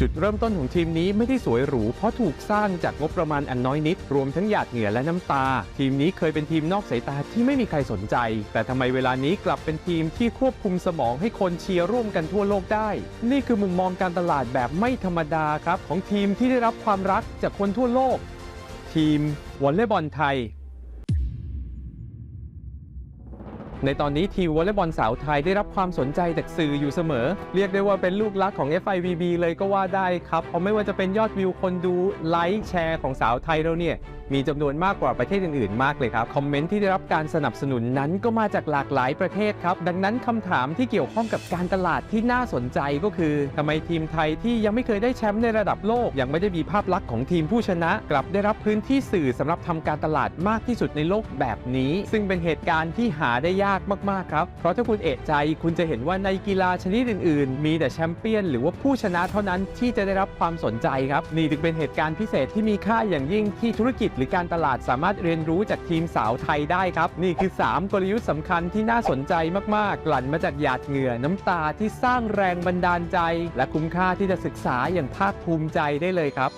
จุดเริ่มต้นของทีมนี้ไม่ได้สวยหรูเพราะถูกสร้างจากงบประมาณอันน้อยนิด รวมทั้งหยาดเหงื่อและน้ำตา ทีมนี้เคยเป็นทีมนอกสายตาที่ไม่มีใครสนใจ แต่ทำไมเวลานี้กลับเป็นทีมที่ควบคุมสมองให้คนเชียร์ร่วมกันทั่วโลกได้ นี่คือมุมมองการตลาดแบบไม่ธรรมดาครับ ของทีมที่ได้รับความรักจากคนทั่วโลก ทีมวอลเลย์บอลไทย ในตอนนี้ทีมวอลเลย์บอลสาวไทยได้รับความสนใจจากสื่ออยู่เสมอ เรียกได้ว่าเป็นลูกรักของ FIVB เลยก็ว่าได้ครับ เพราะไม่ว่าจะเป็นยอดวิวคนดูไลค์แชร์ของสาวไทยเราเนี่ยมีจำนวนมากกว่าประเทศอื่นๆ มากเลยครับ คอมเมนต์ที่ได้รับการสนับสนุนนั้นก็มาจากหลากหลายประเทศครับ ดังนั้นคำถามที่เกี่ยวข้องกับการตลาดที่น่าสนใจก็คือทำไมทีมไทยที่ยังไม่เคยได้แชมป์ในระดับโลก ยังไม่ได้มีภาพลักษณ์ของทีมผู้ชนะ กลับได้รับพื้นที่สื่อสำหรับทำการตลาดมากที่สุดในโลกแบบนี้ ซึ่งเป็นเหตุการณ์ที่หาได้ยากากมาก ๆ ครับ เพราะถ้าคุณเอะใจคุณจะเห็นว่าในกีฬาชนิดอื่น ๆ มีแต่แชมเปี้ยนหรือว่าผู้ชนะเท่านั้นที่จะได้รับความสนใจครับ นี่ถึงเป็นเหตุการณ์พิเศษที่มีค่าอย่างยิ่งที่ธุรกิจหรือการตลาดสามารถเรียนรู้จากทีมสาวไทยได้ครับ นี่คือ 3 กลยุทธ์สำคัญที่น่าสนใจมากๆกลั่นมาจากหยาดเหงื่อน้ำตาที่สร้างแรงบันดาลใจ และคุ้มค่าที่จะศึกษาอย่างภาคภูมิใจได้เลยครับ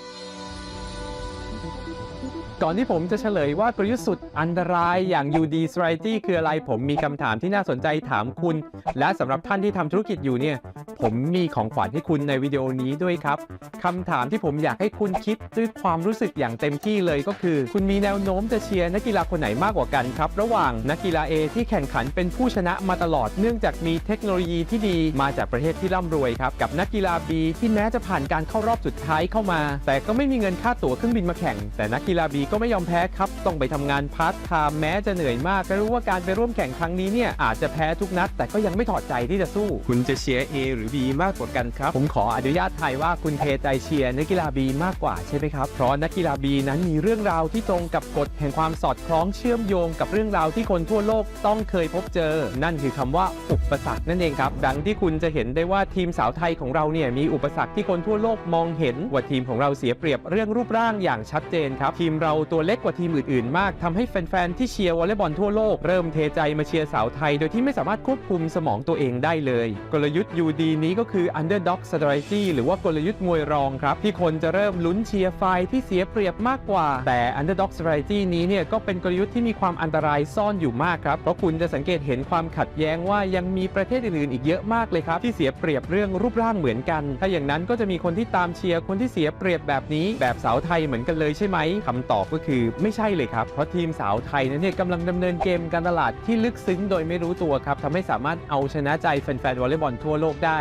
ก่อนที่ผมจะเฉลยว่ากลยุทธ์สุดอันตรายอย่าง UD Strategy คืออะไร ผมมีคำถามที่น่าสนใจถามคุณ และสำหรับท่านที่ทำธุรกิจอยู่เนี่ย ผมมีของขวัญให้คุณในวิดีโอนี้ด้วยครับคำถามที่ผมอยากให้คุณคิดด้วยความรู้สึกอย่างเต็มที่เลยก็คือ คุณมีแนวโน้มจะเชียร์นักกีฬาคนไหนมากกว่ากันครับ ระหว่างนักกีฬา A ที่แข่งขันเป็นผู้ชนะมาตลอดเนื่องจากมีเทคโนโลยีที่ดีมาจากประเทศที่ร่ำรวยครับกับนักกีฬา B ที่แม้จะผ่านการเข้ารอบสุดท้ายเข้ามา แต่ก็ไม่มีเงินค่าตั๋วเครื่องบินมาแข่ง แต่นักกีฬา B ก็ไม่ยอมแพ้ครับ ต้องไปทำงานพาร์ทไทม์แม้จะเหนื่อยมากและรู้ว่าการไปร่วมแข่งครั้งนี้เนี่ยอาจจะแพ้ทุกนัด แต่ก็ยังไม่ถอดใจที่จะสู้ คุณจะเชียร์ A หรือ B มากกว่ากันครับ ผมขออนุญาตไทยว่าคุณเทใจเชียร์นักกีฬา B มากกว่าใช่ไหมครับ เพราะนักกีฬา B นั้นมีเรื่องราวที่ตรงกับกฎแห่งความสอดคล้องเชื่อมโยงกับเรื่องราวที่คนทั่วโลกต้องเคยพบเจอ นั่นคือคำว่าอุปสรรคนั่นเองครับ ดังที่คุณจะเห็นได้ว่าทีมสาวไทยของเราเนี่ยมีอุปสรรคที่คนทั่วโลกมองเห็นว่าทีมของเราเสียเปรียบเรื่องรูปร่างอย่างชัดเจนครับทีมเราตัวเล็กกว่าทีมอื่นๆ มากทำให้แฟนๆ ที่เชียร์วอลเลย์บอลทั่วโลกเริ่มเทใจมาเชียร์สาวไทย โดยที่ไม่สามารถควบคุมสมองตัวเองได้เลย กลยุทธ์ UD นี้ก็คือ Underdog Strategy หรือว่ากลยุทธ์มวยรองครับ ที่คนจะเริ่มลุ้นเชียร์ฝ่ายที่เสียเปรียบมากกว่า แต่ Underdog Strategy นี้เนี่ยก็เป็นกลยุทธ์ที่มีความอันตรายซ่อนอยู่มากครับเพราะคุณจะสังเกตเห็นความขัดแย้งว่ายังมีประเทศอื่นๆอีกเยอะมากเลยครับที่เสียเปรียบเรื่องรูปร่างเหมือนกัน ถ้าอย่างนั้นก็จะมีคนที่ตามเชียร์คนที่เสียเปรียบแบบนี้ แบบสาวไทยเหมือนกันเลยใช่ไหมคำตอบก็คือไม่ใช่เลยครับ เพราะทีมสาวไทยนั้นเนี่ยกำลังดำเนินเกมการตลาดที่ลึกซึ้งโดยไม่รู้ตัวครับทำให้สามารถเอาชนะใจแฟนๆวอลเลย์บอลทั่วโลกได้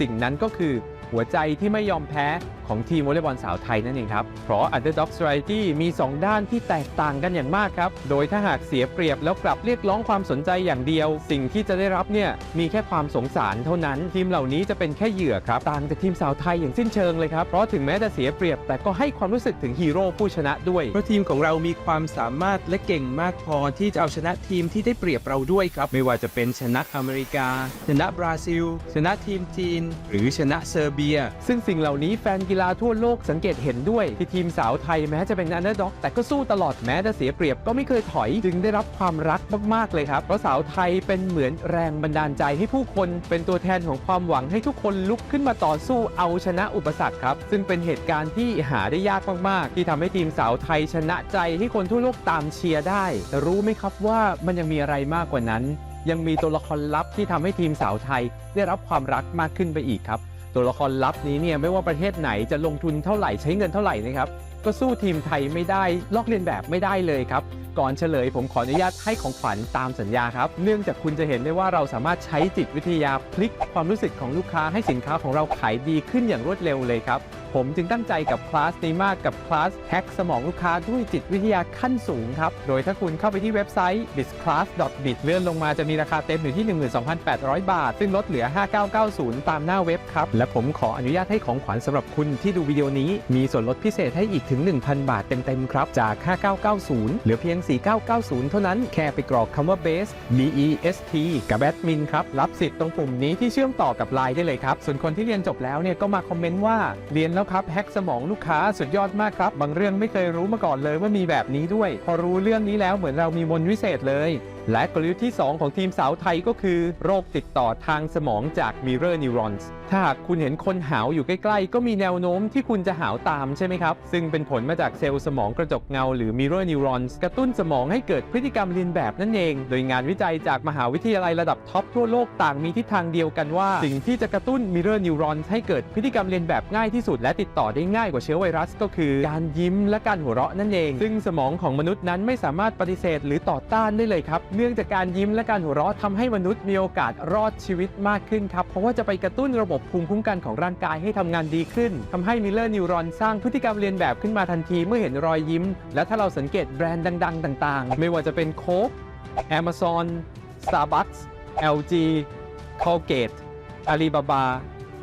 สิ่งนั้นก็คือ หัวใจที่ไม่ยอมแพ้ของทีมวอลเลย์บอลสาวไทยนั่นเองครับ เพราะ Underdog Strategy มี 2 ด้านที่แตกต่างกันอย่างมากครับ โดยถ้าหากเสียเปรียบแล้วกลับเรียกร้องความสนใจอย่างเดียว สิ่งที่จะได้รับเนี่ยมีแค่ความสงสารเท่านั้น ทีมเหล่านี้จะเป็นแค่เหยื่อครับ ต่างจากทีมสาวไทยอย่างสิ้นเชิงเลยครับ เพราะถึงแม้จะเสียเปรียบ แต่ก็ให้ความรู้สึกถึงฮีโร่ผู้ชนะด้วย เพราะทีมของเรามีความสามารถและเก่งมากพอที่จะเอาชนะทีมที่ได้เปรียบเราด้วยครับ ไม่ว่าจะเป็นชนะอเมริกา ชนะบราซิล ชนะทีมจีน หรือชนะเซอร์เบีย ซึ่งสิ่งเหล่านี้แฟนกีฬาทั่วโลกสังเกตเห็นด้วย ที่ทีมสาวไทยแม้จะเป็นอันเดอร์ด็อกแต่ก็สู้ตลอดแม้จะเสียเปรียบก็ไม่เคยถอย จึงได้รับความรักมาก ๆ เลยครับ เพราะสาวไทยเป็นเหมือนแรงบันดาลใจให้ผู้คนเป็นตัวแทนของความหวังให้ทุกคนลุกขึ้นมาต่อสู้เอาชนะอุปสรรคครับ ซึ่งเป็นเหตุการณ์ที่หาได้ยากมาก ๆ ที่ทำให้ทีมสาวไทยชนะใจให้คนทั่วโลกตามเชียร์ได้แต่รู้ไหมครับว่ามันยังมีอะไรมากกว่านั้น ยังมีตัวละครลับที่ทำให้ทีมสาวไทยได้รับความรักมากขึ้นไปอีกครับ ตัวละครลับนี้เนี่ยไม่ว่าประเทศไหนจะลงทุนเท่าไหร่ใช้เงินเท่าไหร่นะครับก็สู้ทีมไทยไม่ได้ลอกเลียนแบบไม่ได้เลยครับ ก่อนเฉลยผมขออนุญาตให้ของขวัญตามสัญญาครับ เนื่องจากคุณจะเห็นได้ว่าเราสามารถใช้จิตวิทยาพลิกความรู้สึกของลูกค้าให้สินค้าของเราขายดีขึ้นอย่างรวดเร็วเลยครับ ผมจึงตั้งใจกับคลาสนี้มากกับคลาสแฮกสมองลูกค้าด้วยจิตวิทยาขั้นสูงครับ โดยถ้าคุณเข้าไปที่เว็บไซต์ bizclass.bit เลื่อนลงมาจะมีราคาเต็มอยู่ที่ 12,800 บาท ซึ่งลดเหลือ 5990 ตามหน้าเว็บครับ และผมขออนุญาตให้ของขวัญสำหรับคุณที่ดูวิดีโอนี้มีส่วนลดพิเศษให้อีกถึง 1,000 บาทเต็ม ๆ ครับ จาก 5990 เหลือเพียง 4990 เท่านั้น แค่ไปกรอกคำว่า base b e s t กับแอดมินครับ รับสิทธิ์ตรงปุ่มนี้ที่เชื่อมต่อกับ Line ได้เลยครับ ส่วนคนที่เรียนจบแล้วเนี่ยก็มาคอมเมนต์ว่าเรียนแล้วครับแฮกสมองลูกค้าสุดยอดมากครับ บางเรื่องไม่เคยรู้มาก่อนเลยว่ามีแบบนี้ด้วย พอรู้เรื่องนี้แล้วเหมือนเรามีมนต์วิเศษเลย และกลยุทธ์ที่ 2 ของทีมสาวไทยก็คือ โรคติดต่อทางสมองจาก mirror neurons ถ้าหากคุณเห็นคนหาวอยู่ใกล้ๆ ก็มีแนวโน้มที่คุณจะหาวตามใช่ไหมครับ ซึ่งเป็นผลมาจากเซลล์สมองกระจกเงาหรือ mirror neurons กระตุ้นสมองให้เกิดพฤติกรรมเลียนแบบนั่นเอง โดยงานวิจัยจากมหาวิทยาลัยระดับท็อปทั่วโลกต่างมีทิศทางเดียวกันว่า สิ่งที่จะกระตุ้น mirror neurons ให้เกิดพฤติกรรมเลียนแบบง่ายที่สุด และติดต่อได้ง่ายกว่าเชื้อไวรัส ก็คือการยิ้มและการหัวเราะนั่นเอง ซึ่งสมองของมนุษย์นั้นไม่สามารถปฏิเสธ หรือต่อต้านได้เลยครับเนื่องจากการยิ้มและการหัวเราะทำให้มนุษย์มีโอกาสรอดชีวิตมากขึ้นครับ เพราะว่าจะไปกระตุ้นระบบภูมิคุ้มกันของร่างกายให้ทำงานดีขึ้นทำให้มิลเลอร์นิวรอนสร้างพฤติกรรมเรียนแบบขึ้นมาทันทีเมื่อเห็นรอยยิ้ม และถ้าเราสังเกตแบรนด์ดัง ๆ ต่าง ๆ ไม่ว่าจะเป็นโค้ก Amazon Starbucks LG Colgate Alibaba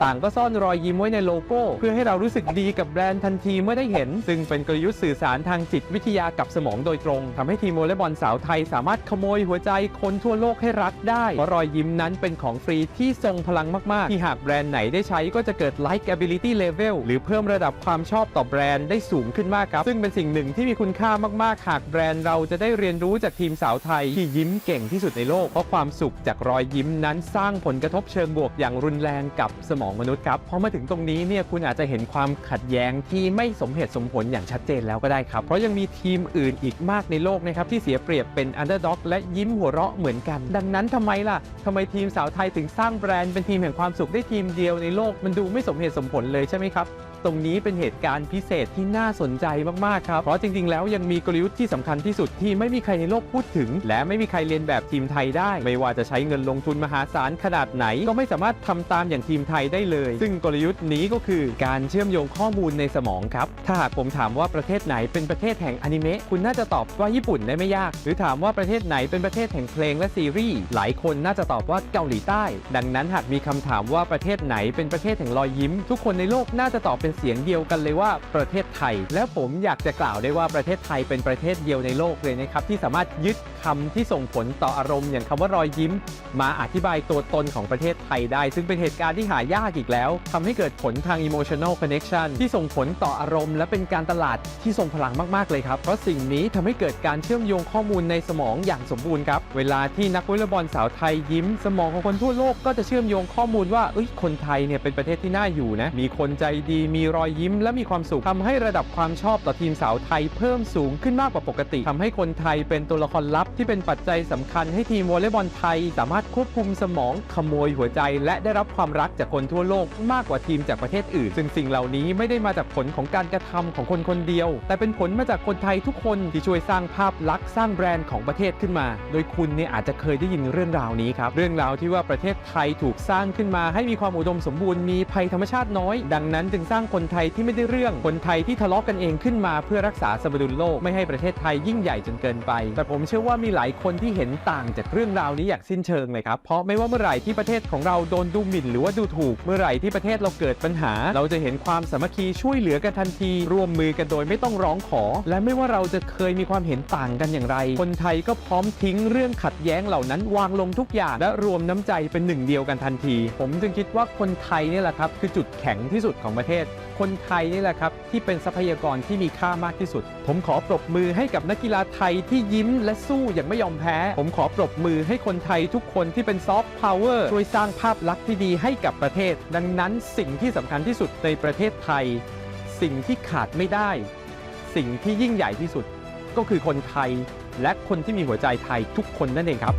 ต่างก็ซ่อนรอยยิ้มไว้ในโลโก้ เพื่อให้เรารู้สึกดีกับแบรนด์ทันทีเมื่อได้เห็น ซึ่งเป็นกลยุทธ์สื่อสารทางจิตวิทยากับสมองโดยตรงทำให้ทีมวอลเลย์บอลสาวไทยสามารถขโมยหัวใจคนทั่วโลกให้รักได้เพราะรอยยิ้มนั้นเป็นของฟรีที่ทรงพลังมากๆ ที่หากแบรนด์ไหนได้ใช้ก็จะเกิด likability level หรือเพิ่มระดับความชอบต่อแบรนด์ได้สูงขึ้นมากครับ ซึ่งเป็นสิ่งหนึ่งที่มีคุณค่ามากๆ หากแบรนด์เราจะได้เรียนรู้จากทีมสาวไทยที่ยิ้มเก่งที่สุดในโลก เพราะความสุขจากรอยยิ้มนั้นสร้างผลกระทบเชิงบวกอย่างรุนแรงกับสมองมนุษย์ครับพอมาถึงตรงนี้เนี่ยคุณอาจจะเห็นความขัดแย้งที่ไม่สมเหตุสมผลอย่างชัดเจนแล้วก็ได้ครับ เพราะยังมีทีมอื่นอีกมากในโลกนะครับที่เสียเปรียบเป็นอันเดอร์ด็อกและยิ้มหัวเราะเหมือนกัน ดังนั้นทำไมล่ะทำไมทีมสาวไทยถึงสร้างแบรนด์เป็นทีมแห่งความสุขได้ทีมเดียวในโลกมันดูไม่สมเหตุสมผลเลยใช่ไหมครับตรงนี้เป็นเหตุการณ์พิเศษที่น่าสนใจมาก ๆ ครับ เพราะจริง ๆ แล้วยังมีกลยุทธ์ที่สำคัญที่สุดที่ไม่มีใครในโลกพูดถึง และไม่มีใครเรียนแบบทีมไทยได้ ไม่ว่าจะใช้เงินลงทุนมหาศาลขนาดไหน ก็ไม่สามารถทำตามอย่างทีมไทยได้เลย ซึ่งกลยุทธ์นี้ก็คือการเชื่อมโยงข้อมูลในสมองครับ ถ้าหากผมถามว่าประเทศไหนเป็นประเทศแห่งอนิเมะคุณน่าจะตอบว่าญี่ปุ่นได้ไม่ยาก หรือถามว่าประเทศไหนเป็นประเทศแห่งเพลงและซีรีส์หลายคนน่าจะตอบว่าเกาหลีใต้ ดังนั้นหากมีคำถามว่าประเทศไหนเป็นประเทศแห่งรอยยิ้ม ทุกคนในโลกน่าจะตอบเป็นเสียงเดียวกันเลยว่าประเทศไทย และผมอยากจะกล่าวได้ว่าประเทศไทยเป็นประเทศเดียวในโลกเลยนะครับที่สามารถยึดคำที่ส่งผลต่ออารมณ์อย่างคำว่ารอยยิ้ม มาอธิบายตัวตนของประเทศไทยได้ ซึ่งเป็นเหตุการณ์ที่หายากอีกแล้วทำให้เกิดผลทาง emotional connection ที่ส่งผลต่ออารมณ์ และเป็นการตลาดที่ทรงพลังมากๆเลยครับ เพราะสิ่งนี้ทำให้เกิดการเชื่อมโยงข้อมูลในสมองอย่างสมบูรณ์ครับ เวลาที่นักวอลเลย์บอลสาวไทยยิ้ม สมองของคนทั่วโลกก็จะเชื่อมโยงข้อมูลว่าเอ้ยคนไทยเนี่ยเป็นประเทศที่น่าอยู่นะมีคนใจดีมีรอยยิ้ม และมีความสุขทำให้ระดับความชอบต่อทีมสาวไทยเพิ่มสูงขึ้นมากกว่าปกติทำให้คนไทยเป็นตัวละครลับที่เป็นปัจจัยสำคัญให้ทีมวอลเลย์บอลไทย สามารถควบคุมสมองขโมยหัวใจ และได้รับความรักจากคนทั่วโลกมากกว่าทีมจากประเทศอื่น ซึ่งสิ่งเหล่านี้ไม่ได้มาจากผลของการกระทำของคนคนเดียว แต่เป็นผลมาจากคนไทยทุกคนที่ช่วยสร้างภาพลักษณ์สร้างแบรนด์ของประเทศขึ้นมา โดยคุณเนี่ยอาจจะเคยได้ยินเรื่องราวนี้ครับ เรื่องราวที่ว่าประเทศไทยถูกสร้างขึ้นมา ให้มีความอุดมสมบูรณ์มีภัยธรรมชาติน้อย ดังนั้นจึงสร้างคนไทยที่ไม่ได้เรื่อง คนไทยที่ทะเลาะกันเองขึ้นมา เพื่อรักษาสมดุลโลกไม่ให้ประเทศไทยยิ่งใหญ่จนเกินไป แต่ผมเชื่อว่ามีหลายคนที่เห็นต่างจากเรื่องราวนี้อย่างสิ้นเชิงเลยครับ เพราะไม่ว่าเมื่อไหร่ที่ประเทศของเราโดนดูหมิ่นหรือว่าดูถูกเมื่อไหร่ที่ประเทศเราเกิดปัญหา เราจะเห็นความสามัคคีช่วยเหลือกันทันที ร่วมมือกันโดยไม่ต้องร้องขอ และไม่ว่าเราจะเคยมีความเห็นต่างกันอย่างไร คนไทยก็พร้อมทิ้งเรื่องขัดแย้งเหล่านั้นวางลงทุกอย่างและรวมน้ำใจเป็นหนึ่งเดียวกันทันที ผมจึงคิดว่าคนไทยนี่แหละครับคือจุดแข็งที่สุดของประเทศ คนไทยนี่แหละครับที่เป็นทรัพยากรที่มีค่ามากที่สุด ผมขอปรบมือให้กับนักกีฬาไทยที่ยิ้มและสู้อย่างไม่ยอมแพ้ ผมขอปรบมือให้คนไทยทุกคนที่เป็นซอฟต์พาวเวอร์ช่วยสร้างภาพลักษณ์ที่ดีให้กับประเทศดังนั้นสิ่งที่สำคัญที่สุดในประเทศไทย สิ่งที่ขาดไม่ได้ สิ่งที่ยิ่งใหญ่ที่สุดก็คือคนไทยและคนที่มีหัวใจไทยทุกคนนั่นเองครับ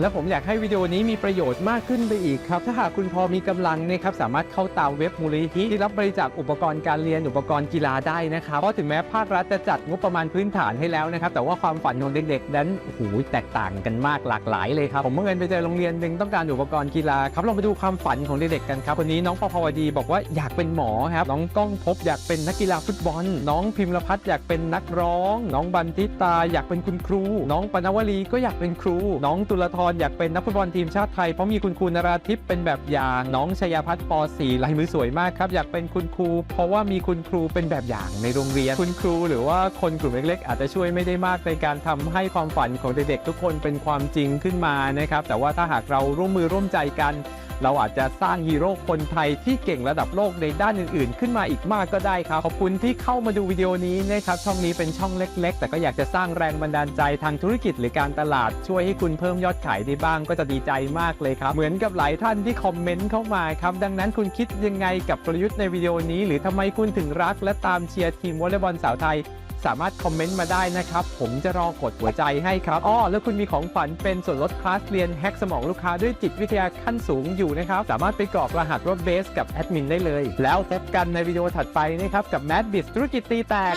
และผมอยากให้วิดีโอนี้มีประโยชน์มากขึ้นไปอีกครับ ถ้าหากคุณพอมีกำลังนะครับสามารถเข้าตามเว็บมูลนิธิที่รับบริจาคอุปกรณ์การเรียนอุปกรณ์กีฬาได้นะครับ เพราะถึงแม้ภาครัฐจะจัดงบประมาณพื้นฐานให้แล้วนะครับ แต่ว่าความฝันของเด็กๆ นั้นโอ้โหแตกต่างกันมากหลากหลายเลยครับ ผมเมื่อเงินไปเจอโรงเรียนหนึ่งต้องการอุปกรณ์กีฬาครับลองไปดูความฝันของเด็กๆกันครับคนนี้น้องปภวดีบอกว่าอยากเป็นหมอครับน้องก้องพบอยากเป็นนักกีฬาฟุตบอล น้องพิมพ์พัฒน์อยากเป็นนักร้อง น้องบันทิตาอยากเป็นคุณครู น้องปนวลีก็อยากเป็นครู น้องตุลธรอยากเป็นนักฟุตบอลทีมชาติไทยเพราะมีคุณครูนราทิพย์เป็นแบบอย่างน้องชยพัฒน์ป .4 ลายมือสวยมากครับอยากเป็นคุณครู เพราะว่ามีคุณครูเป็นแบบอย่างในโรงเรียนคุณครู หรือว่าคนกลุ่มเล็ก ๆ อาจจะช่วยไม่ได้มากในการทำให้ความฝันของเด็กๆทุกคนเป็นความจริงขึ้นมานะครับแต่ว่าถ้าหากเราร่วมมือร่วมใจกัน เราอาจจะสร้างฮีโร่คนไทยที่เก่งระดับโลกในด้านอื่นๆ ขึ้นมาอีกมากก็ได้ครับ ขอบคุณที่เข้ามาดูวิดีโอนี้นะครับ ช่องนี้เป็นช่องเล็ก ๆ แต่ก็อยากจะสร้างแรงบันดาลใจทางธุรกิจหรือการตลาด ช่วยให้คุณเพิ่มยอดขายได้บ้างก็จะดีใจมากเลยครับ เหมือนกับหลายท่านที่คอมเมนต์เข้ามาครับ ดังนั้นคุณคิดยังไงกับกลยุทธ์ในวิดีโอนี้ หรือทำไมคุณถึงรักและตามเชียร์ทีมวอลเลย์บอลสาวไทย สามารถคอมเมนต์มาได้นะครับ ผมจะรอกดหัวใจให้ครับอ้อแล้วคุณมีของขวัญเป็นส่วนลดคลาสเรียนแฮกสมองลูกค้าด้วยจิตวิทยาขั้นสูงอยู่นะครับ สามารถไปกรอกรหัสว่าเบสกับแอดมินได้เลย แล้วพบกันในวิดีโอถัดไปนะครับกับแมดบิสธุรกิจตีแตก